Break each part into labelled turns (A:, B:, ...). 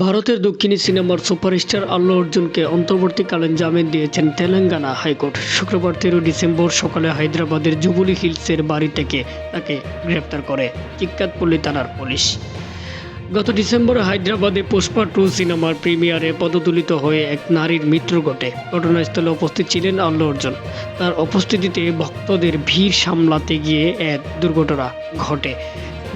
A: ভারতের দক্ষিণী সিনেমার সুপারস্টার আল্লু অর্জুনকে অন্তর্বর্তীকালীন জামিন দিয়েছেন তেলেঙ্গানা হাইকোর্ট। শুক্রবার তেরো ডিসেম্বর সকালে হায়দ্রাবাদের জুবলি হিলসের বাড়ি থেকে তাকে গ্রেপ্তার করে চিক্কাতপল্লী থানার পুলিশ। গত ডিসেম্বরে হায়দ্রাবাদে পুষ্পা টু সিনেমার প্রিমিয়ারে পদতুলিত হয়ে এক নারীর মৃত্যু ঘটে। ঘটনাস্থলে উপস্থিত ছিলেন আল্লু অর্জুন। তার উপস্থিতিতে ভক্তদের ভিড় সামলাতে গিয়ে এক দুর্ঘটনা ঘটে।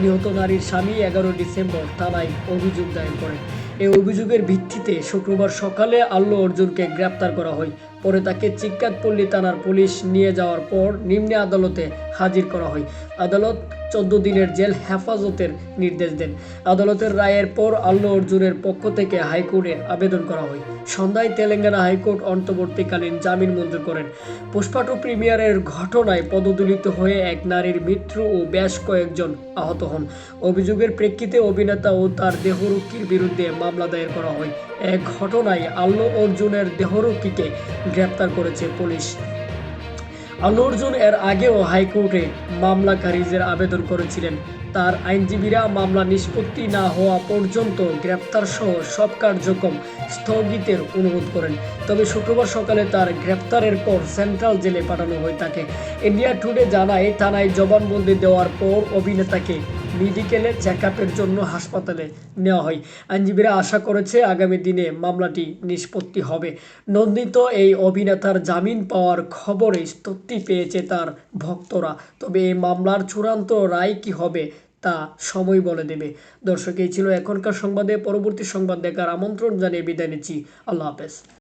A: নিহত নারীর স্বামী এগারো ডিসেম্বর থানায় অভিযোগ দায়ের করেন। এই অভিযোগের ভিত্তিতে শুক্রবার সকালে আল্লু অর্জুনকে গ্রেপ্তার করা হয়। পরে তাকে চিক্কাতপল্লী থানার পুলিশ নিয়ে যাওয়ার পর নিম্ন আদালতে হাজির করা হয়। আদালত চোদ্দ দিনের জেল হেফাজতের নির্দেশ দেন। আদালতের রায়ের পর আল্লু অর্জুনের পক্ষ থেকে হাইকোর্টে আবেদন করা হয়। সন্ধ্যায় তেলেঙ্গানা হাইকোর্ট অন্তর্বর্তীকালীন জামিন মঞ্জুর করেন। পুষ্পাটু প্রিমিয়ারের ঘটনায় পদদলিত হয়ে এক নারীর মৃত্যু ও বেশ কয়েকজন আহত হন। অভিযোগের প্রেক্ষিতে অভিনেতা ও তার দেহরক্ষীর বিরুদ্ধে মামলা দায়ের করা হয়। এক ঘটনায় আল্লু অর্জুনের দেহরক্ষীকে গ্রেপ্তার করেছে পুলিশ। অর্জুন এর আগেও হাইকোর্টে মামলা খারিজের আবেদন করেছিলেন। তার আইনজীবীরা মামলা নিষ্পত্তি না হওয়া পর্যন্ত গ্রেপ্তার সহ সব কার্যক্রম স্থগিতের অনুরোধ করেন। তবে শুক্রবার সকালে তার গ্রেপ্তারের পর সেন্ট্রাল জেলে পাঠানো হয়ে থাকে ইন্ডিয়া টুডে জানায়, থানায় জবানবন্দি দেওয়ার পর অভিনেতাকে মেডিকেলে চেক জন্য হাসপাতালে নেওয়া হয়। আইনজীবীরা আশা করেছে আগামী দিনে মামলাটি নিষ্পত্তি হবে। নন্দিত এই অভিনেতার জামিন পাওয়ার খবরে স্তুতি পেয়েছে তার ভক্তরা। তবে এই মামলার চূড়ান্ত রায় কি হবে তা সময় বলে দেবে। দর্শক, এই ছিল এখনকার সংবাদে। পরবর্তী সংবাদ দেখার আমন্ত্রণ জানিয়ে বিদায় নিচ্ছি। আল্লাহ হাফেজ।